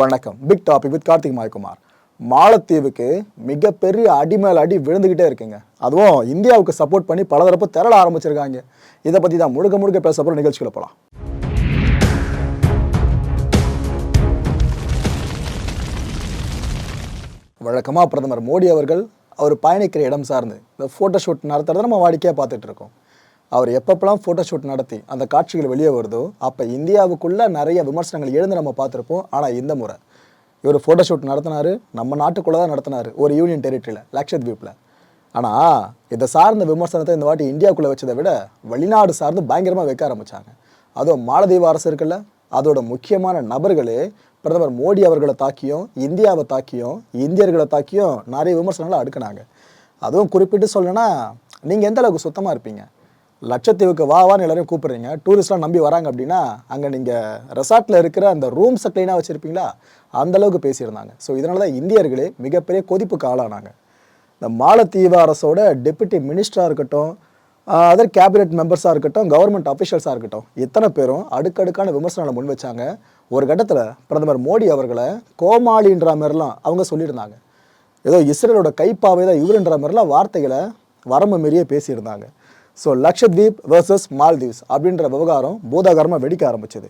வணக்கம். Big topic with Karthik Mayakumar. மாலத்தீவுக்கு மிகப்பெரிய அடி மேல் அடி விழுந்துக்கிட்டே இருக்குங்க. அதுவும் இந்தியாவுக்கு சப்போர்ட் பண்ணி பல தரப்பு திரள ஆரம்பிச்சிருக்காங்க. இதை பற்றி தான் முழுக்க முழுக்க பேச போகிற நிகழ்ச்சிகளை போகலாம் வழக்கமாக பிரதமர் மோடி அவர்கள் அவர் பயணிக்கிற இடம் சார்ந்து இந்த ஃபோட்டோ ஷூட் நடத்துறத நம்ம வாடிக்கையாக பார்த்துட்டு இருக்கோம். அவர் எப்பப்பெல்லாம் ஃபோட்டோ ஷூட் நடத்தி அந்த காட்சிகள் வெளியே வருதோ அப்போ இந்தியாவுக்குள்ளே நிறைய விமர்சனங்கள் எழுந்து நம்ம பார்த்துருப்போம். ஆனால் இந்த முறை இவர் ஃபோட்டோ ஷூட் நடத்தினாரு நம்ம நாட்டுக்குள்ளே தான் நடத்தினார் ஒரு யூனியன் டெரிட்டரியில் லக்ஷத்வீப்பில் ஆனால் இதை சார்ந்த விமர்சனத்தை இந்த வாட்டி இந்தியாவுக்குள்ளே வச்சதை விட வெளிநாடு சார்ந்து பயங்கரமாக வைக்க ஆரம்பித்தாங்க அதுவும் மாலத்தீவு அரசு இருக்குல்ல அதோட முக்கியமான நபர்களே பிரதமர் மோடி அவர்களை தாக்கியும் இந்தியாவை தாக்கியும் இந்தியர்களை தாக்கியும் நிறைய விமர்சனங்களை அடுக்குனாங்க. அதுவும் குறிப்பிட்டு சொல்லணும்னா நீங்கள் எந்த அளவுக்கு சுத்தமாக இருப்பீங்க? லட்சத்தீவுக்கு வா வான்னு எல்லாரையும் கூப்பிட்றீங்க. டூரிஸ்ட்லாம் நம்பி வராங்க அப்படின்னா அங்கே நீங்கள் ரெசார்ட்டில் இருக்கிற அந்த ரூம்ஸை க்ளீனாக வச்சுருப்பீங்களா? அந்தளவுக்கு பேசியிருந்தாங்க. ஸோ இதனால தான் இந்தியர்களே மிகப்பெரிய கொதிப்புக்கு ஆளானாங்க. இந்த மாலத்தீவு அரசோட டெப்யூட்டி மினிஸ்டராக இருக்கட்டும் அதர் கேபினெட் மெம்பர்ஸாக இருக்கட்டும் கவர்மெண்ட் அஃபிஷியல்ஸாக இருக்கட்டும் இத்தனை பேரும் அடுக்கடுக்கான விமர்சனங்களை முன் வச்சாங்க. ஒரு கட்டத்தில் பிரதமர் மோடி அவர்களை கோமாளின்ற மாதிரிலாம் அவங்க சொல்லியிருந்தாங்க. ஏதோ இஸ்ரேலோட கைப்பாவை தான் இவருன்ற மாதிரிலாம் வார்த்தைகளை வரம்பு மீறியே பேசியிருந்தாங்க. ஸோ லக்ஷத்வீப் வர்சஸ் மால்தீவ்ஸ் அப்படின்ற விவகாரம் பூதாகரமாக வெடிக்க ஆரம்பிச்சது.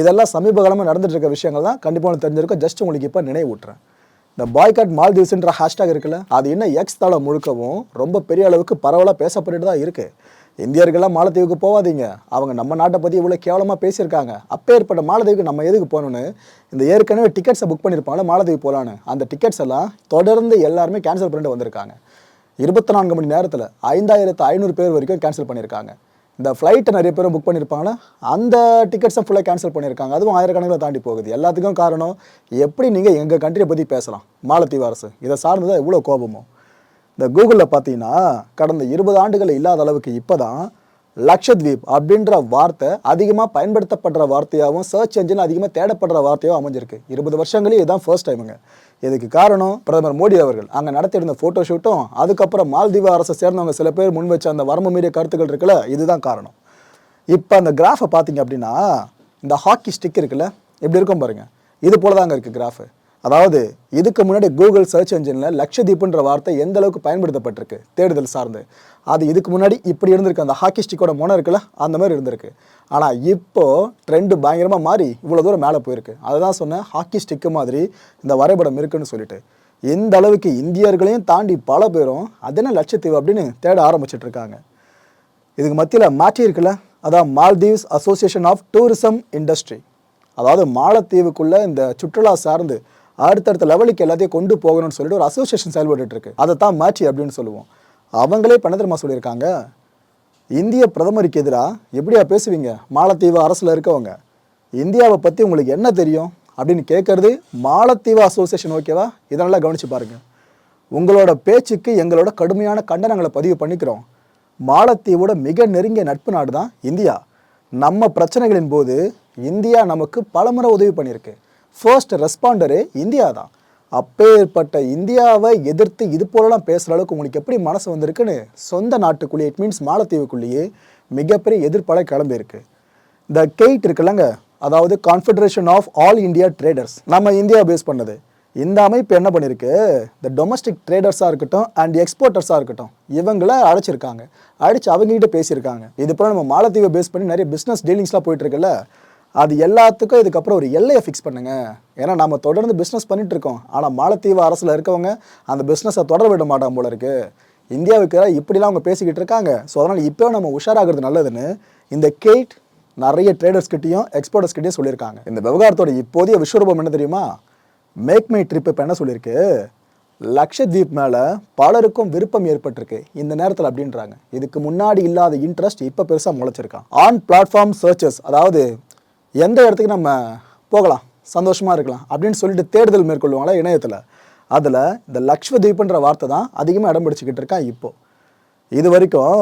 இதெல்லாம் சமீப காலமாக நடந்துட்டு இருக்க விஷயங்கள் தான் கண்டிப்பாக உங்களுக்கு தெரிஞ்சிருக்கும். ஜஸ்ட் உங்களுக்கு இப்போ நினைவூட்டுறேன் இந்த பாய்காட் மால்தீவ்ஸ்ன்ற ஹேஷ்டாக் இருக்குல்ல அது இன்னும் எக்ஸ் தளம் முழுக்கவும் ரொம்ப பெரிய அளவுக்கு பரவலாக பேசப்பட்டு தான் இருக்குது இந்தியர்கள்லாம் மாலத்தீவுக்கு போகாதீங்க அவங்க நம்ம நாட்டை பற்றி இவ்வளோ கேவலமாக பேசியிருக்காங்க. அப்பேற்பட்ட மாலத்தீவுக்கு நம்ம எதுக்கு போகணுன்னு இந்த ஏற்கனவே டிக்கெட்ஸை புக் பண்ணியிருப்பாங்களே மாலத்தீவு போகலான்னு அந்த டிக்கெட்ஸ் எல்லாம் தொடர்ந்து எல்லாருமே கேன்சல் பண்ணிட்டு வந்திருக்காங்க. இருபத்தி நான்கு மணி நேரத்தில் ஐந்தாயிரத்து ஐநூறு பேர் வரைக்கும் கேன்சல் பண்ணியிருக்காங்க. இந்த ஃப்ளைட்டை நிறைய பேரும் புக் பண்ணியிருப்பாங்கன்னா அந்த டிக்கெட்ஸும் ஃபுல்லாக கேன்சல் பண்ணியிருக்காங்க. அதுவும் ஆயிரக்கணக்கில் தாண்டி போகுது. எல்லாத்துக்கும் காரணம் எப்படி நீங்கள் எங்கள் கண்ட்ரியை பற்றி பேசலாம்? மாலத்தீவு அரசு. இதை சார்ந்ததாக தான் இவ்வளோ கோபமோ? இந்த கூகுளில் பார்த்தீங்கன்னா கடந்த இருபது ஆண்டுகள் இல்லாத அளவுக்கு இப்போ தான் லக்ஷத்வீப் அப்படின்ற வார்த்தை அதிகமாக பயன்படுத்தப்படுற வார்த்தையாகவும் சர்ச் என்ஜின் அதிகமாக தேடப்படுற வார்த்தையாகவும் அமைஞ்சிருக்கு. இருபது வருஷங்களே இதுதான் ஃபர்ஸ்ட் டைமுங்க இதுக்கு காரணம் பிரதமர் மோடி அவர்கள். அங்கே நடத்தியிருந்த ஃபோட்டோ ஷூட்டும் அதுக்கப்புறம் மால்தீவு அரசை சேர்ந்தவங்க சில பேர் முன் வச்ச அந்த வரம்பு மீறிய கருத்துக்கள் இருக்குல்ல இதுதான் காரணம். இப்போ அந்த கிராஃபை பார்த்தீங்க அப்படின்னா இந்த ஹாக்கி ஸ்டிக் இருக்குல்ல எப்படி இருக்கும் பாருங்கள் இது போல தாங்க இருக்குது கிராஃபு அதாவது இதுக்கு முன்னாடி கூகுள் சர்ச் என்ஜினில் லட்சதீப்புன்ற வார்த்தை எந்த அளவுக்கு பயன்படுத்தப்பட்டிருக்கு தேடுதல் சார்ந்து. அது இதுக்கு முன்னாடி இப்படி இருந்திருக்கு அந்த ஹாக்கி ஸ்டிக்கோட முனை இருக்குல்ல அந்த மாதிரி இருந்திருக்கு. ஆனால் இப்போது ட்ரெண்டு பயங்கரமாக மாறி இவ்வளோ தூரம் மேலே போயிருக்கு. அதுதான் சொன்னேன் ஹாக்கி ஸ்டிக்கு மாதிரி இந்த வரைபடம் இருக்குன்னு சொல்லிட்டு. இந்த அளவுக்கு இந்தியர்களையும் தாண்டி பல பேரும் அது என்ன லட்சத்தீவு அப்படின்னு தேட ஆரம்பிச்சிட்டு இருக்காங்க. இதுக்கு மத்தியில் மாற்றி இருக்குல்ல அதான் Maldives association of tourism industry அதாவது மாலத்தீவுக்குள்ளே இந்த சுற்றுலா சார்ந்து அடுத்தடுத்த லெவலுக்கு எல்லாத்தையும் கொண்டு போகணும்னு சொல்லிட்டு ஒரு அசோசியேஷன் செயல்பட்டு இருக்கு. அதை தான் மாற்றி அப்படின்னு சொல்லுவோம். அவங்களே பண்ண தெரியுமா சொல்லியிருக்காங்க. இந்திய பிரதமருக்கு எதிராக எப்படியா பேசுவீங்க? மாலத்தீவு அரசில் இருக்கவங்க. இந்தியாவை பற்றி உங்களுக்கு என்ன தெரியும்? அப்படின்னு கேட்கறது மாலத்தீவு அசோசியேஷன் ஓகேவா இதெல்லாம் கவனிச்சு பாருங்க. உங்களோட பேச்சுக்கு எங்களோட கடுமையான கண்டனங்களை பதிவு பண்ணிக்கிறோம். மாலத்தீவோட மிக நெருங்கிய நட்பு நாடு தான் இந்தியா. நம்ம பிரச்சனைகளின் போது இந்தியா நமக்கு பலமுறை உதவி பண்ணியிருக்கு. ஃபர்ஸ்ட் ரெஸ்பாண்டரே இந்தியா தான். அப்பேற்பட்ட இந்தியாவை எதிர்த்து இது போலலாம் பேசுகிற அளவுக்கு உங்களுக்கு எப்படி மனசு வந்திருக்குன்னு சொந்த நாட்டுக்குள்ளேயே இட் மீன்ஸ் மாலத்தீவுக்குள்ளேயே மிகப்பெரிய எதிர்ப்பலை கிளம்பியிருக்கு. இந்த கெய்ட் இருக்குல்லங்க அதாவது confederation of all India traders நம்ம இந்தியா பேஸ் பண்ணது. இந்த அமைப்பு என்ன பண்ணியிருக்கு? இந்த டொமஸ்டிக் ட்ரேடர்ஸாக இருக்கட்டும் அண்ட் எக்ஸ்போர்ட்டர்ஸாக இருக்கட்டும் இவங்கள அழைச்சிருக்காங்க அடித்து அவங்ககிட்ட பேசியிருக்காங்க. இது போல் நம்ம மாலத்தீவை பேஸ் பண்ணி நிறைய பிஸ்னஸ் டீலிங்ஸ்லாம் போயிட்டுருக்குல்ல அது எல்லாத்துக்கும் இதுக்கப்புறம் ஒரு எல்லையை ஃபிக்ஸ் பண்ணுங்க. ஏன்னா நம்ம தொடர்ந்து பிஸ்னஸ் பண்ணிட்டு இருக்கோம் ஆனால் மாலத்தீவு அரசில் இருக்கவங்க அந்த பிஸ்னஸை தொடர விட மாட்டாங்க போல இருக்கு. இந்தியாவுக்கு இப்படிலாம் அவங்க பேசிக்கிட்டு இருக்காங்க. ஸோ அதனால் இப்போ நம்ம உஷாராகிறது நல்லதுன்னு இந்த கேட் நிறைய ட்ரேடர்ஸ் கிட்டேயும் எக்ஸ்போர்ட்டர்ஸ் கிட்டேயும் சொல்லியிருக்காங்க. இந்த விவகாரத்தோட இப்போதைய விஸ்வரூபம் என்ன தெரியுமா? மேக் மை ட்ரிப் இப்போ என்ன சொல்லியிருக்கு? லக்ஷத்வீப் மேலே பலருக்கும் விருப்பம் ஏற்பட்டிருக்கு. இந்த நேரத்தில் அப்படின்றாங்க. இதுக்கு முன்னாடி இல்லாத இன்ட்ரெஸ்ட் இப்போ பெருசாக முளைச்சிருக்கான். ஆன் பிளாட்ஃபார்ம் சர்ச்சஸ் அதாவது எந்த இடத்துக்கு நம்ம போகலாம்? சந்தோஷமாக இருக்கலாம். அப்படின்னு சொல்லிட்டு தேடுதல் மேற்கொள்வாங்களா இணையத்தில்? அதில் இந்த லக்ஷ்வதீப்ன்ற வார்த்தை தான் அதிகமாக இடம் பிடிச்சிக்கிட்டு இருக்கான் இப்போது இது வரைக்கும்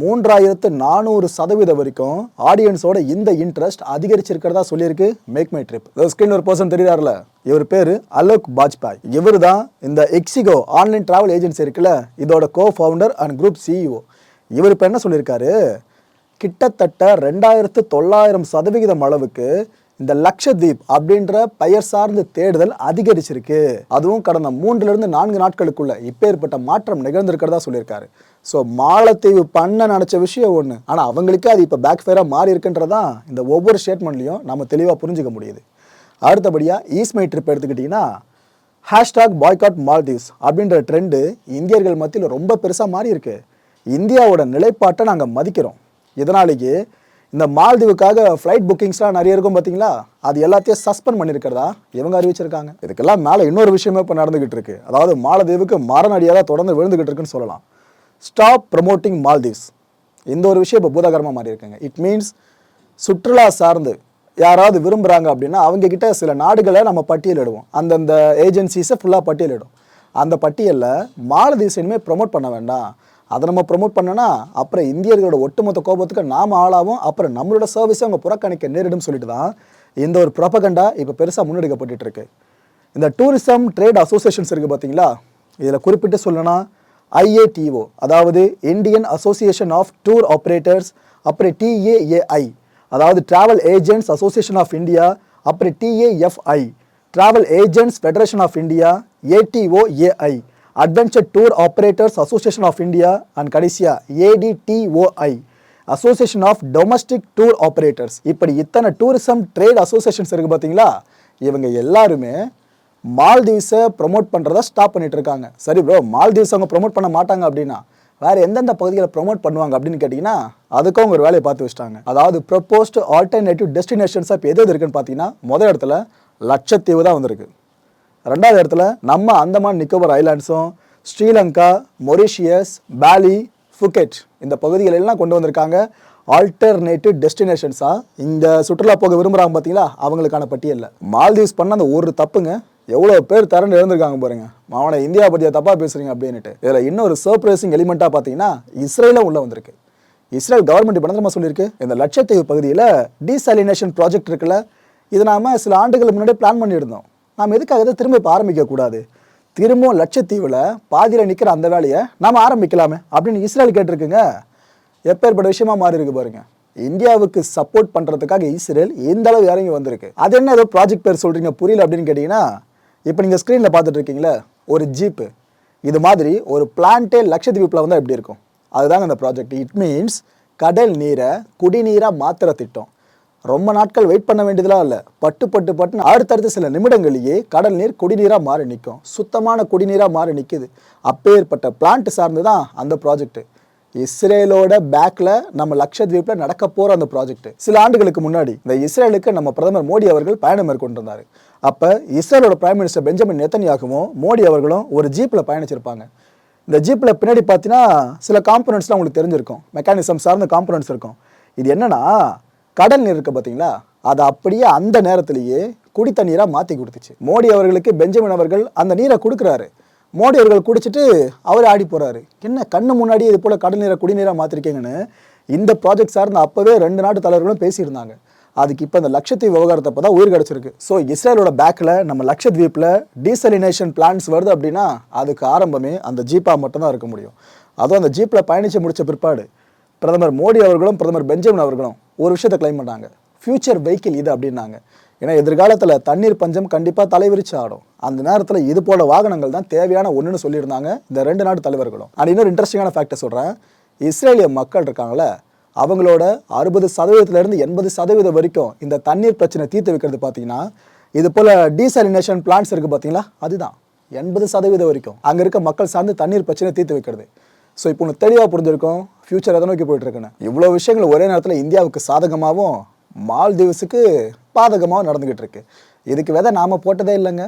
மூன்றாயிரத்து நானூறு சதவீதம் வரைக்கும் ஆடியன்ஸோட இந்த இன்ட்ரெஸ்ட் அதிகரிச்சிருக்கிறதா சொல்லியிருக்கு மேக் மை ட்ரிப் ஸ்கிரீன் ஒரு பர்சன் தெரியாருல இவர் பேர் அலோக் பாஜ்பாய். இவர் தான் இந்த எக்ஸிகோ ஆன்லைன் டிராவல் ஏஜென்சி இருக்குல்ல இதோட co founder and group CEO இவர் இப்போ என்ன சொல்லியிருக்காரு? கிட்டத்தட்ட ரெண்டாயிரத்து தொள்ளாயிரம் சதவிகிதம் அளவுக்கு இந்த லக்ஷதீப் அப்படின்ற பெயர் சார்ந்த தேடுதல் அதிகரிச்சிருக்கு. அதுவும் கடந்த மூன்றுல இருந்து நான்கு நாட்களுக்குள்ள இப்பேற்பட்ட மாற்றம் நிகழ்ந்திருக்கிறதா சொல்லியிருக்காரு. ஸோ மாலத்தீவு பண்ண நினச்ச விஷயம் ஒன்று ஆனால் அவங்களுக்கே அது இப்போ பேக் ஃபேராக மாறி இருக்குன்றதான் இந்த ஒவ்வொரு ஸ்டேட்மெண்ட்லையும் நம்ம தெளிவாக புரிஞ்சுக்க முடியுது. அடுத்தபடியாக ஈஸ்மை ட்ரிப் எடுத்துக்கிட்டிங்கன்னா ஹேஷ்டாக் பாய்காட் மால்தீவ்ஸ் அப்படின்ற ட்ரெண்டு இந்தியர்கள் மத்தியில் ரொம்ப பெருசாக மாறி இருக்கு இந்தியாவோட நிலைப்பாட்டை நாங்கள் மதிக்கிறோம். இதனாலேயே இந்த மால்தீவுக்காக ஃப்ளைட் புக்கிங்ஸ்லாம் நிறைய இருக்கும் பார்த்தீங்களா அது எல்லாத்தையும் சஸ்பெண்ட் பண்ணியிருக்கிறதா இவங்க அறிவிச்சிருக்காங்க. இதுக்கெல்லாம் மேலே இன்னொரு விஷயமே இப்போ நடந்துகிட்டு இருக்கு. அதாவது மாலதீவுக்கு மரணடியாக தான் தொடர்ந்து விழுந்துகிட்டு இருக்குன்னு சொல்லலாம். ஸ்டாப் ப்ரமோட்டிங் மால்தீவ்ஸ் இந்த ஒரு விஷயம் இப்போ பூதாகரமாக மாறி இருக்குங்க இட் மீன்ஸ் சுற்றுலா சார்ந்து யாராவது விரும்புகிறாங்க அப்படின்னா அவங்கக்கிட்ட சில நாடுகளை நம்ம பட்டியலிடுவோம் அந்தந்த ஏஜென்சிஸை ஃபுல்லாக பட்டியலிடும் அந்த பட்டியலில் மாலதீவ்ஸ் இனிமேல் ப்ரொமோட் பண்ண வேண்டாம். அதை நம்ம ப்ரொமோட் பண்ணோன்னா அப்புறம் இந்தியர்களோட ஒட்டுமொத்த கோபத்துக்கு நாம ஆளாவும். அப்புறம் நம்மளோட சர்வீஸை அவங்க புறக்கணிக்க நேரிடும் சொல்லிட்டு தான் இந்த ஒரு ப்ரொபகண்டா இப்போ பெருசாக முன்னெடுக்கப்பட்டு இருக்கு. இந்த டூரிசம் ட்ரேட் அசோசியேஷன்ஸ் இருக்குது பார்த்தீங்களா இதில் குறிப்பிட்டு சொல்லணும்னா ஐஏடிஓ அதாவது Indian association of tour operators அப்புறம் டிஏஏஐ அதாவது travel agents association of India அப்புறம் TAFI travel agents federation of India ATO AI adventure tour operators association of India and கடைசியா ADTOI association of domestic tour operators இப்படி இத்தனை tourism trade associations இருக்குது பார்த்தீங்களா? இவங்க எல்லாருமே மால்தீவ்ஸை ப்ரொமோட் பண்ணுறத ஸ்டாப் பண்ணிட்டு இருக்காங்க. சரி ப்ரோ மால்தீவ்ஸ் அவங்க ப்ரொமோட் பண்ண மாட்டாங்க அப்படின்னா வேறு எந்தெந்த பகுதிகளை ப்ரொமோட் பண்ணுவாங்க அப்படின்னு கேட்டிங்கன்னா அதுக்கும் அவங்க ஒரு வேலையை பார்த்து வச்சிட்டாங்க. அதாவது ப்ரப்போஸ்ட் ஆல்டர்னேட்டிவ் டெஸ்டினேஷன்ஸ் இப்போ எது எது இருக்குன்னு பார்த்தீங்கன்னா முதல் இடத்துல லட்சத்தீவு தான் வந்திருக்கு. ரெண்டாவது இடத்துல நம்ம அந்தமான் நிக்கோபர் ஐலாண்ட்ஸும் ஸ்ரீலங்கா மொரிஷியஸ் பாலி ஃபுகெட் இந்த பகுதிகளெல்லாம் கொண்டு வந்திருக்காங்க. ஆல்டர்னேட்டிவ் டெஸ்டினேஷன்ஸாக இந்த சுற்றுலா போக விரும்புகிறாங்க பார்த்தீங்களா அவங்களுக்கான பட்டியலில். மால்தீவ்ஸ் பண்ண அந்த ஒரு தப்புங்க. எவ்வளோ பேர் தரண்டு இழந்திருக்காங்க பாருங்க. மாவன இந்தியா பற்றிய தப்பாக பேசுகிறீங்க அப்படின்னுட்டு. இதில் இன்னொரு சர்ப்ரைசிங் எலிமெண்ட்டாக பார்த்தீங்கன்னா இஸ்ரேலும் உள்ளே வந்திருக்கு. இஸ்ரேல் கவர்மெண்ட் இப்போ சொல்லியிருக்கு? இந்த லட்சத்தீவு பகுதியில் டீசாலினேஷன் ப்ராஜெக்ட் இருக்குல்ல. இது நாம சில ஆண்டுகள் முன்னாடி பிளான் பண்ணியிருந்தோம். நாம் எதுக்காக இதை திரும்ப இப்போ ஆரம்பிக்கக்கூடாது? திரும்பவும் லட்சத்தீவில் பாதியில் நிற்கிற அந்த வேலையை நாம் ஆரம்பிக்கலாமே அப்படின்னு இஸ்ரேல் கேட்டிருக்குங்க. எப்பேற்பட்ட விஷயமா மாறி இருக்கு பாருங்க. இந்தியாவுக்கு சப்போர்ட் பண்ணுறதுக்காக இஸ்ரேல் இந்த அளவு இறங்கி வந்திருக்கு. அது என்ன ஏதோ ப்ராஜெக்ட் பேர் சொல்கிறீங்க புரியல அப்படின்னு கேட்டிங்கன்னா இப்போ நீங்கள் ஸ்க்ரீனில் பார்த்துட்டு இருக்கீங்களே ஒரு ஜீப்பு இது மாதிரி ஒரு பிளான்ட்டே லட்சத்தீவில் வந்தால் எப்படி இருக்கும்? அதுதாங்க அந்த ப்ராஜெக்ட் இட் மீன்ஸ் கடல் நீரை குடிநீராக மாத்திர திட்டம். ரொம்ப நாட்கள் வெயிட் பண்ண வேண்டியதெல்லாம் இல்லை. பட்டு பட்டு பட்டுன்னு அடுத்தடுத்த சில நிமிடங்களிலேயே கடல் நீர் குடிநீராக மாறி நிற்கும் சுத்தமான குடிநீராக மாறி நிற்குது அப்பேற்பட்ட பிளான்ட் சார்ந்து தான் அந்த ப்ராஜெக்ட் இஸ்ரேலோட பேக்ல நம்ம லட்சத்வீப்ல நடக்க போற அந்த ப்ராஜெக்ட் சில ஆண்டுகளுக்கு முன்னாடி இந்த இஸ்ரேலுக்கு நம்ம பிரதமர் மோடி அவர்கள் பயணம் மேற்கொண்டிருந்தார். அப்ப இஸ்ரேலோட பிரைம் மினிஸ்டர் பெஞ்சமின் நெத்தனியாகவும் மோடி அவர்களும் ஒரு ஜீப்ல பயணிச்சிருப்பாங்க. இந்த ஜீப்பில் பின்னாடி பார்த்தீங்கன்னா சில காம்பனன்ட்ஸ்லாம் உங்களுக்கு தெரிஞ்சிருக்கும். மெக்கானிசம் சார்ந்த காம்பனன்ட்ஸ் இருக்கும். இது என்னன்னா கடல் நீர் இருக்கு பார்த்தீங்களா அதை அப்படியே அந்த நேரத்திலேயே குடித்தண்ணீராக மாற்றி கொடுத்துச்சு. மோடி அவர்களுக்கு பெஞ்சமின் அவர்கள் அந்த நீரை கொடுக்குறாரு. மோடி அவர்கள் குடிச்சிட்டு அவர் ஆடி போகிறாரு என்ன கண்ணு முன்னாடி இது போல் கடல் நீரை குடிநீராக மாற்றிருக்கீங்கன்னு இந்த ப்ராஜெக்ட் சார்ந்து அப்போவே ரெண்டு நாட்டு தலைவர்களும் பேசியிருந்தாங்க. அதுக்கு இப்போ இந்த லட்சத்தீவு விவகாரத்தை அப்போ தான் உயிர் கிடச்சிருக்கு. ஸோ இஸ்ரேலோட பேக்கில் நம்ம லட்சத்வீப்பில் டீசலினேஷன் பிளான்ஸ் வருது அப்படின்னா அதுக்கு ஆரம்பமே அந்த ஜீப்பாக மட்டும்தான் இருக்க முடியும். அதுவும் அந்த ஜீப்பில் பயணித்து முடித்த பிற்பாடு. பிரதமர் மோடி அவர்களும் பிரதமர் பெஞ்சமின் அவர்களும் ஒரு விஷயத்தை கிளைம் பண்ணாங்க ஃபியூச்சர் வெஹிக்கிள் இது அப்படின்னாங்க. ஏன்னா எதிர்காலத்தில் தண்ணீர் பஞ்சம் கண்டிப்பாக தலைவிரிச்சு ஆடும். அந்த நேரத்தில் இது போல வாகனங்கள் தான் தேவையான ஒன்றுன்னு சொல்லியிருந்தாங்க இந்த ரெண்டு நாட்டு தலைவர்களும். அண்ட் இன்னொரு இன்ட்ரெஸ்டிங்கான ஃபேக்டை சொல்கிறேன் இஸ்ரேலிய மக்கள் இருக்காங்களே அவங்களோட அறுபது சதவீதத்திலேருந்து எண்பது சதவீதம் வரைக்கும் இந்த தண்ணீர் பிரச்சனை தீர்த்து வைக்கிறது பார்த்தீங்கன்னா இது போல் டீசாலினேஷன் பிளான்ஸ் இருக்குது பார்த்தீங்களா அதுதான். எண்பது சதவீதம் வரைக்கும். அங்கே இருக்க மக்கள் சார்ந்து தண்ணீர் பிரச்சனை தீர்த்து வைக்கிறது. ஸோ இப்போ ஒன்று தெளிவாக புரிஞ்சிருக்கும் ஃபியூச்சர் எதை நோக்கி போயிட்டுருக்குன்னு. இவ்வளோ விஷயங்கள் ஒரே நேரத்தில் இந்தியாவுக்கு சாதகமாகவும் மால்தீவ்ஸுக்கு பாதகமாகவும் நடந்துக்கிட்டு இருக்கு இதுக்கு விதை நாம் போட்டதே இல்லைங்க.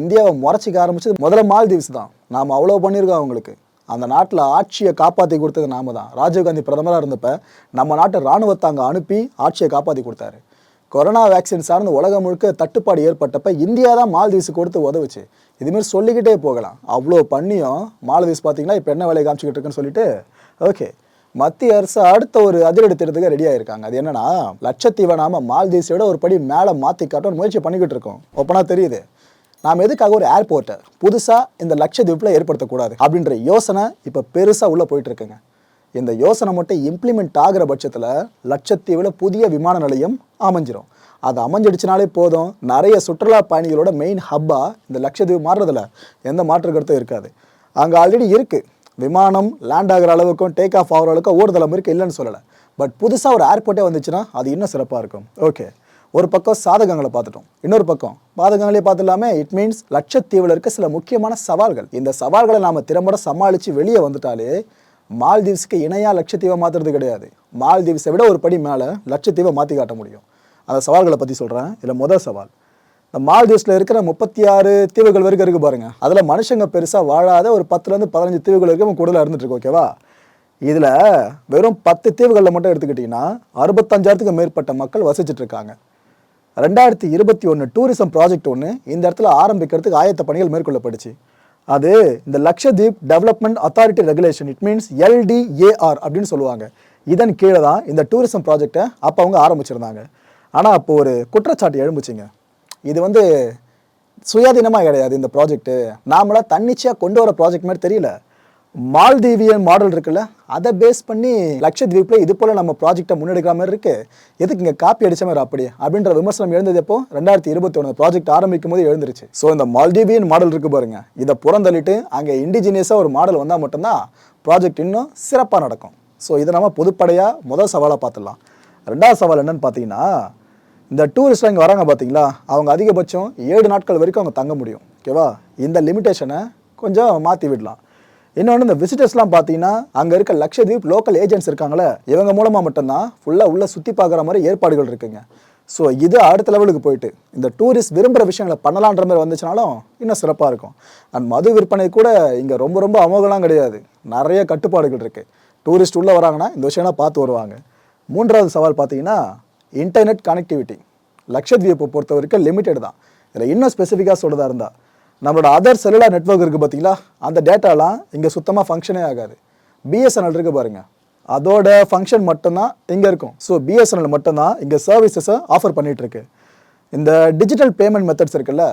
இந்தியாவை முறைச்சிக்க ஆரம்பிச்சது முதல்ல மால்தீவ்ஸ் தான். நாம் அவ்வளோ பண்ணியிருக்கோம் அவங்களுக்கு. அந்த நாட்டில் ஆட்சியை காப்பாற்றி கொடுத்தது நாம தான். ராஜீவ்காந்தி பிரதமராக இருந்தப்ப நம்ம நாட்டு இராணுவத்தை அங்கே அனுப்பி ஆட்சியை காப்பாற்றி கொடுத்தாரு. கொரோனா வேக்சின் சார்ந்து உலகம் முழுக்க தட்டுப்பாடு ஏற்பட்டப்ப இந்தியா தான் மால்தீவ்ஸு கொடுத்து உதவுச்சு. இதுமாரி சொல்லிக்கிட்டே போகலாம். அவ்வளோ பண்ணியும் மால்தீவ்ஸ் பார்த்தீங்கன்னா இப்போ என்ன வேலையை காமிச்சிக்கிட்டு இருக்குன்னு சொல்லிட்டு ஓகே மத்திய அரசு அடுத்த ஒரு அதிரடி திட்டத்துக்கு ரெடி ஆயிருக்காங்க. அது என்னன்னா லட்சத்தீவை நாம மால்தீவ்ஸோட ஒரு படி மேலே மாற்றி காட்ட முயற்சி பண்ணிக்கிட்டு இருக்கோம். ஒப்பனா தெரியுது. நாம் எதுக்காக ஒரு ஏர்போர்ட்டை புதுசாக இந்த லட்சத்தீவில் ஏற்படுத்தக்கூடாது அப்படின்ற யோசனை இப்போ பெருசாக உள்ளே போயிட்டு இருக்குங்க. இந்த யோசனை மட்டும் இம்ப்ளிமெண்ட் ஆகிற பட்சத்தில் லட்சத்தீவில் புதிய விமான நிலையம் அமைஞ்சிரும். அது அமைஞ்சிடுச்சுனாலே போதும். நிறைய சுற்றுலா பயணிகளோட மெயின் ஹப்பாக இந்த லட்சத்தீவு மாறுறதில்ல. எந்த மாற்று கருத்தும் இருக்காது. அங்கே ஆல்ரெடி இருக்குது விமானம் லேண்ட் ஆகிற அளவுக்கும் டேக் ஆஃப் ஆகிற அளவுக்கும் ஊர்தளம் இருக்குது இல்லைன்னு சொல்லலை. பட் புதுசாக ஒரு ஏர்போர்ட்டே வந்துச்சுன்னா அது இன்னும் சிறப்பாக இருக்கும். ஓகே ஒரு பக்கம் சாதகங்களை பார்த்துட்டோம். இன்னொரு பக்கம் பாதகங்களே பார்த்துலாமே இட் மீன்ஸ் லட்சத்தீவில் இருக்க சில முக்கியமான சவால்கள். இந்த சவால்களை நாம் திறம்பட சமாளித்து வெளியே வந்துட்டாலே மால்தீவ்ஸுக்கு இணையாக லட்சத்தீவை மாற்றுறது கிடையாது. மால்தீவ்ஸை விட ஒரு படி மேலே லட்சத்தீவை மாற்றி காட்ட முடியும். அந்த சவால்களை பற்றி சொல்கிறேன் இதில் முதல் சவால். இந்த மால்தீவ்ஸில் இருக்கிற முப்பத்தி ஆறு தீவுகள் வரைக்கும் இருக்குது பாருங்கள் அதில் மனுஷங்க பெருசாக வாழாத ஒரு பத்துலேருந்து பதினஞ்சு தீவுகள் வரைக்கும் கூடுதலாக இருந்துட்டுருக்கு ஓகேவா இதில் வெறும் பத்து தீவுகளில் மட்டும் எடுத்துக்கிட்டிங்கன்னா அறுபத்தஞ்சாயிரத்துக்கு மேற்பட்ட மக்கள் வசிச்சிட்ருக்காங்க ரெண்டாயிரத்தி இருபத்தி ஒன்று டூரிசம் ப்ராஜெக்ட் ஒன்று இந்த இடத்துல ஆரம்பிக்கிறதுக்கு ஆயத்த பணிகள் மேற்கொள்ளப்படுச்சு. அது இந்த Lakshadweep development authority regulation it means LDAR அப்படின்னு சொல்லுவாங்க. இதன் கீழே தான் இந்த டூரிசம் ப்ராஜெக்டை அப்போ அவங்க ஆரம்பிச்சிருந்தாங்க. ஆனால் அப்போ ஒரு குற்றச்சாட்டு எழும்புச்சிங்க. இது வந்து சுயாதீனமாக கிடையாது இந்த ப்ராஜெக்ட்டு நாமளாக தன்னிச்சையாக கொண்டு வர ப்ராஜெக்ட் மாதிரி தெரியல. மால்தீவியன் மாடல் இருக்குல்ல அதை பேஸ் பண்ணி லட்சத்வீப்பில் இது போல் நம்ம ப்ராஜெக்டை முன்னெடுக்கிற மாதிரி இருக்குது எதுக்கு இங்கே காப்பி அடித்த மாதிரி அப்படி? அப்படின்ற விமர்சனம் எழுந்தது எப்போ? ரெண்டாயிரத்தி இருபத்தி ஒன்று ப்ராஜெக்ட் ஆரம்பிக்கும் போது எழுந்துருச்சு. ஸோ இந்த மால்தீவியன் மாடல் இருக்குது பாருங்கள் இதை புறந்தள்ளிட்டு அங்கே இண்டிஜினியஸாக ஒரு மாடல் வந்தால் மட்டும்தான் ப்ராஜெக்ட் இன்னும் சிறப்பாக நடக்கும். ஸோ இதை நம்ம பொதுப்படையாக முதல் சவாலாக பார்த்துடலாம். ரெண்டாவது சவால் என்னன்னு பார்த்தீங்கன்னா இந்த டூரிஸ்ட்லாம் இங்கே வராங்க பார்த்தீங்களா? அவங்க அதிகபட்சம் ஏழு நாட்கள் வரைக்கும் அவங்க தங்க முடியும். ஓகேவா இந்த லிமிட்டேஷனை கொஞ்சம் மாற்றி விடலாம். இன்னொன்று இந்த விசிட்டர்ஸ்லாம் பார்த்தீங்கன்னா அங்கே இருக்க லக்ஷதீப் லோக்கல் ஏஜென்ட்ஸ் இருக்காங்களே இவங்க மூலமாக மட்டும்தான் ஃபுல்லாக உள்ளே சுற்றி பார்க்குற மாதிரி ஏற்பாடுகள் இருக்குங்க. ஸோ இது அடுத்த லெவலுக்கு போயிட்டு இந்த டூரிஸ்ட் விரும்புகிற விஷயங்களை பண்ணலான்ற மாதிரி வந்துச்சுனாலும் இன்னும் சிறப்பாக இருக்கும். அண்ட் மது விற்பனை கூட இங்கே ரொம்ப ரொம்ப அமோகலாம் கிடையாது. நிறைய கட்டுப்பாடுகள் இருக்குது டூரிஸ்ட் உள்ளே வராங்கன்னா இந்த விஷயம்லாம் பார்த்து வருவாங்க. மூன்றாவது சவால் பார்த்தீங்கன்னா இன்டர்நெட் கனெக்டிவிட்டி லக்ஷத்வீப்பை பொறுத்த வரைக்கும் லிமிட்டெட் தான். இதில் இன்னும் ஸ்பெசிஃபிக்காக சொல்கிறதா இருந்தால் நம்மளோட அதர் செல்லுலார் நெட்வொர்க் இருக்குது பார்த்தீங்களா? அந்த டேட்டாலாம் இங்கே சுத்தமாக ஃபங்க்ஷனே ஆகாது. பிஎஸ்என்எல் இருக்குது பாருங்கள் அதோட ஃபங்க்ஷன் மட்டும்தான் இங்கே இருக்கும். ஸோ பிஎஸ்என்எல் மட்டும்தான் இங்கே சர்வீசஸை ஆஃபர் பண்ணிகிட்ருக்கு இந்த டிஜிட்டல் பேமெண்ட் மெத்தட்ஸ் இருக்குல்ல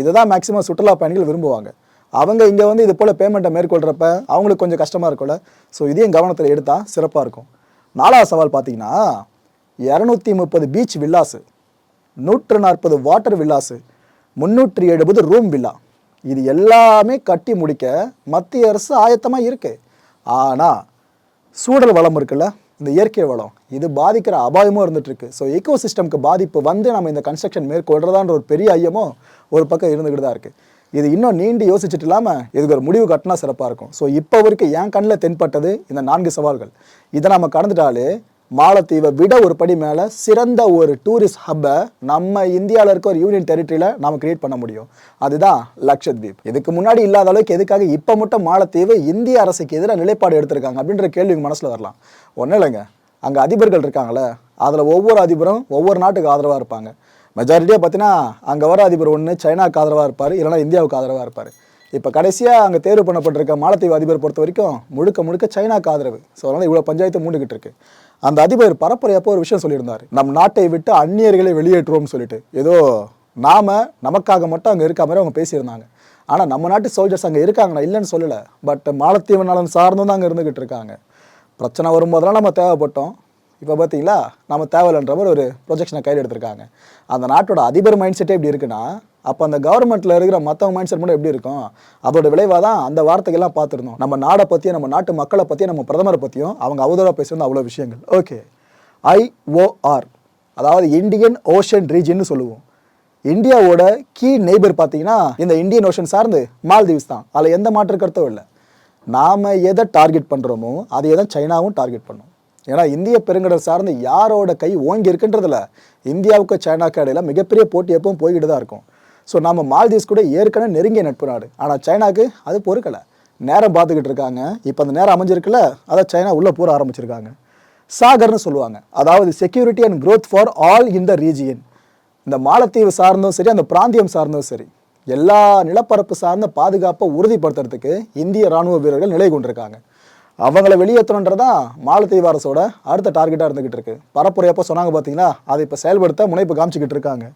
இதை தான் மேக்ஸிமம் சுற்றுலா பயணிகள் விரும்புவாங்க. அவங்க இங்கே வந்து இது போல் பேமெண்ட்டை மேற்கொள்கிறப்ப அவங்களுக்கு கொஞ்சம் கஷ்டமாக இருக்கும்ல. ஸோ இதையும் கவனத்தில் எடுத்தால் சிறப்பாக இருக்கும். நாலாவது சவால் பார்த்தீங்கன்னா இரநூத்தி முப்பது பீச் வில்லாஸு நூற்று நாற்பது வாட்டர் வில்லாஸு முந்நூற்றி எழுபது ரூம் வில்லா இது எல்லாமே கட்டி முடிக்க மத்திய அரசு ஆயத்தமாக இருக்கு. ஆனால் சூழல் வளம் இருக்குல்ல? இந்த இயற்கை வளம் இது பாதிக்கிற அபாயமும் இருந்துகிட்ருக்கு ஸோ எக்கோ சிஸ்டம்க்கு பாதிப்பு வந்து நம்ம இந்த கன்ஸ்ட்ரக்ஷன் மேற்கொள்றதான்ற ஒரு பெரிய ஐயமும் ஒரு பக்கம் இருந்துக்கிட்டு தான் இருக்குது இது இன்னும் நீண்டு யோசிச்சுட்டு இல்லாமல் இதுக்கு ஒரு முடிவு கட்டினா சிறப்பாக இருக்கும். ஸோ இப்போ வரைக்கும் என் கண்ணில் தென்பட்டது இந்த நான்கு சவால்கள். இதை நம்ம கடந்துட்டாலே மாலத்தீவை விட ஒரு படி மேலே சிறந்த ஒரு டூரிஸ்ட் ஹப்பை நம்ம இந்தியாவில் இருக்க ஒரு யூனியன் டெரிட்டரியில் நாம கிரியேட் பண்ண முடியும். அதுதான் லக்ஷத்வீப் இதுக்கு முன்னாடி இல்லாத அளவுக்கு எதுக்காக இப்போ மட்டும் மாலத்தீவு இந்திய அரசுக்கு எதிராக நிலைப்பாடு எடுத்திருக்காங்க அப்படின்ற கேள்வி மனசில் வரலாம். ஒன்றும் இல்லைங்க. அங்கே அதிபர்கள் இருக்காங்களே அதில் ஒவ்வொரு அதிபரும் ஒவ்வொரு நாட்டுக்கு ஆதரவாக இருப்பாங்க. மெஜாரிட்டியாக பார்த்தீங்கன்னா அங்கே வர அதிபர் ஒன்று சைனாக்கு ஆதரவாக இருப்பார் இல்லைனா இந்தியாவுக்கு ஆதரவாக இருப்பார். இப்போ கடைசியாக அங்கே தேர்வு பண்ணப்பட்டிருக்க மாலத்தீவு அதிபர் பொறுத்த வரைக்கும் முழுக்க முழுக்க சைனாக்கு ஆதரவு. ஸோ அதனால் இவ்வளோ பஞ்சாயத்து மூண்டுகிட்டு இருக்கு. அந்த அதிபர் பரப்புரையப்போ ஒரு விஷயம் சொல்லியிருந்தார். நம் நாட்டை விட்டு அந்நியர்களை வெளியேற்றுவோம்னு சொல்லிட்டு. ஏதோ நாம் நமக்காக மட்டும் அங்கே இருக்க மாதிரி அவங்க பேசியிருந்தாங்க. ஆனால் நம்ம நாட்டு சோல்ஜர்ஸ் அங்கே இருக்காங்கண்ணா இல்லைன்னு சொல்லலை. பட் மாலத்தீவு நலன் சார்ந்தும் தான் அங்கே இருந்துகிட்டு இருக்காங்க. பிரச்சனை வரும்போதெல்லாம் நம்ம தேவைப்பட்டோம். இப்போ பார்த்தீங்களா நம்ம தேவையில்லைன்ற மாதிரி ஒரு ப்ரொஜெக்ஷனை கையில் எடுத்திருக்காங்க. அந்த நாட்டோட அதிபர் மைண்ட் செட்டே எப்படி இருக்குன்னா அப்போ அந்த கவர்மெண்ட்டில் இருக்கிற மற்றவங்க மைண்ட் செட் மட்டும் எப்படி இருக்கும்? அதோட விளைவாக தான் அந்த வார்த்தைகள்லாம் பார்த்துருந்தோம். நம்ம நாடை பற்றியும் நம்ம நாட்டு மக்களை பற்றியும் நம்ம பிரதமரை பற்றியும் அவங்க அவதூறாக பேசுகிறது அவ்வளோ விஷயங்கள். ஓகே ஐஓஆர் அதாவது இந்தியன் ஓஷன் ரீஜின்னு சொல்லுவோம். இந்தியாவோட கீ நெய்பர் பார்த்தீங்கன்னா இந்த இந்தியன் ஓஷன் சார்ந்து மால்தீவ்ஸ் தான். அதில் எந்த மாற்று கருத்தும் இல்லை. நாம் எதை டார்கெட் பண்ணுறோமோ அதை தான் சைனாவும் டார்கெட் பண்ணும். ஏன்னா இந்திய பெருங்கடல் சார்ந்து யாரோட கை ஓங்கி இருக்குன்றதுல இந்தியாவுக்கு சைனாக்கு இடையில மிகப்பெரிய போட்டி எப்பவும் போய்கிட்டு தான் இருக்கும். ஸோ நம்ம மால்தீவ்ஸ் கூட ஏற்கனவே நெருங்கிய நட்பு நாடு. ஆனால் சைனாக்கு அது பொறுக்கலை. நேரம் பார்த்துக்கிட்டு இருக்காங்க. இப்போ அந்த நேரம் அமைஞ்சிருக்குல்ல அதை சைனா உள்ளே போற ஆரம்பிச்சிருக்காங்க. சாகர்னு சொல்லுவாங்க. அதாவது security and growth for all in the region இந்த மாலத்தீவு சார்ந்தும் சரி அந்த பிராந்தியம் சார்ந்தும் சரி எல்லா நிலப்பரப்பு சார்ந்த பாதுகாப்பை உறுதிப்படுத்துறதுக்கு இந்திய ராணுவ வீரர்கள் நிலை கொண்டிருக்காங்க. அவங்கள வெளியேற்றணுன்றதான் மாலத்தீவு அரசோட அடுத்த டார்கெட்டாக இருந்துகிட்டு இருக்கு. பரப்புரையப்போ சொன்னாங்க பார்த்தீங்கன்னா அதை இப்போ செயல்படுத்த முனைப்பு காமிச்சிக்கிட்டு இருக்காங்க.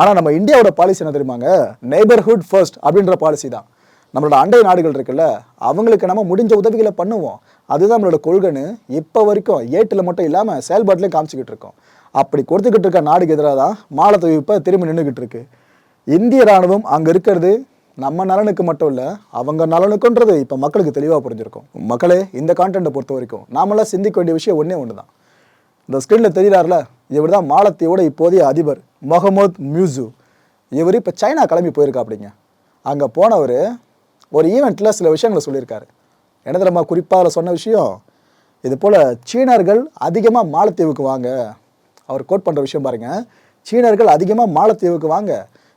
ஆனால் நம்ம இந்தியாவோட பாலிசி என்ன தெரியுமாங்க? நெய்பர்ஹுட் ஃபர்ஸ்ட் அப்படின்ற பாலிசி தான். நம்மளோட அண்டை நாடுகள் இருக்குல்ல அவங்களுக்கு நம்ம முடிஞ்ச உதவிகளை பண்ணுவோம். அதுதான் நம்மளோட கொள்கைன்னு இப்போ வரைக்கும் ஏட்டில் மட்டும் இல்லாமல் செயல்பாட்டிலையும் காமிச்சிக்கிட்டு இருக்கோம். அப்படி கொடுத்துக்கிட்டு இருக்க நாடுக்கு எதிராக தான் மாலத்தீவு இப்போ திரும்பி நின்றுக்கிட்டு இருக்கு. இந்திய ராணுவம் அங்கே இருக்கிறது நம்ம நலனுக்கு மட்டும் இல்லை அவங்க நலனுக்குன்றது இப்போ மக்களுக்கு தெளிவாக புரிஞ்சிருக்கும். மக்களே இந்த கான்டென்ட்டை பொறுத்த வரைக்கும் நாமெல்லாம் சிந்திக்க வேண்டிய விஷயம் ஒன்றே ஒன்று தான் இந்த ஸ்க்ரீனில் தெரியுறாருல இவர் தான் மாலத்தீவோட இப்போதைய அதிபர். முகமது மியூசு. இவர் இப்போ சைனா கிளம்பி போயிருக்கா அப்படிங்க அங்கே போனவர் ஒரு ஈவெண்ட்டில் சில விஷயங்களை சொல்லியிருக்காரு. என்ன தெரியுமா? குறிப்பாக அதில் சொன்ன விஷயம். இது போல் சீனர்கள் அதிகமாக மாலத்தீவுக்கு வாங்க. அவர் கோட் பண்ணுற விஷயம் பாருங்கள் சீனர்கள் அதிகமாக மாலத்தீவுக்கு வாங்க.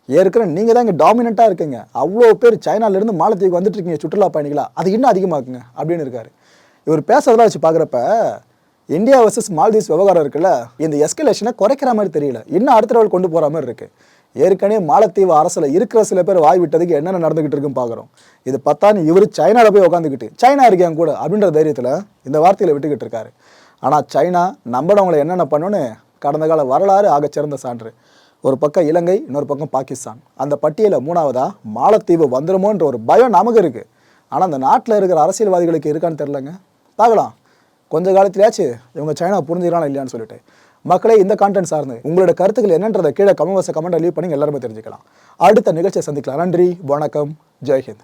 ஏற்கனவே நீங்கள் தான் இங்கே டாமினண்ட்டாக இருக்கீங்க. அவ்வளோ பேர் சைனாலேருந்து மாலத்தீவுக்கு வந்துட்டு இருக்கீங்க சுற்றுலா பயணிகளா. அது இன்னும் அதிகமாக்குங்க அப்படின்னு இருக்காரு. இவர் பேசுறதெல்லாம் வச்சு பார்க்குறப்ப இந்தியா வர்சஸ் மால்தீவ்ஸ் விவகாரம் இருக்குல்ல இந்த எஸ்கலேஷனை குறைக்கிற மாதிரி தெரியல. இன்னும் அடுத்த லெவல் கொண்டு போகிற மாதிரி இருக்கு. ஏற்கனவே மாலத்தீவு அரசில் இருக்கிற சில பேர் வாய் விட்டதுக்கு என்னென்ன நடந்துகிட்டு இருக்குன்னு பார்க்குறோம் இது பத்தான்னு இவர் சைனாவில் போய் உட்காந்துக்கிட்டு சைனா இருக்கேன் கூட அப்படின்ற தைரியத்தில் இந்த வார்த்தையில் விட்டுக்கிட்டு இருக்காரு. ஆனால் சைனா நம்பினவங்களை என்னென்ன பண்ணுன்னு கடந்த கால வரலாறு ஆகச் சிறந்த சான்று. ஒரு பக்கம் இலங்கை இன்னொரு பக்கம் பாகிஸ்தான். அந்த பட்டியலில் மூணாவதாக மாலத்தீவு வந்துடுமோன்ற ஒரு பயம் நமக்கு இருக்குது ஆனால் அந்த நாட்டில் இருக்கிற அரசியல்வாதிகளுக்கு இருக்கான்னு தெரிலங்க பார்க்கலாம். கொஞ்ச காலத்திலேயாச்சு இவங்க சைனா புரிஞ்சுக்கிறாங்க இல்லையான்னு சொல்லிட்டு. மக்களே இந்த கான்டென்ட் சார்ந்து உங்களோட கருத்துக்கள் என்னன்றதை கீழே கமெண்ட் பாக்ஸ் கமெண்ட் லீவ் பண்ணி எல்லாருமே தெரிஞ்சுக்கலாம். அடுத்த நிகழ்ச்சியை சந்திக்கலாம். நன்றி வணக்கம் ஜெய்ஹிந்த்.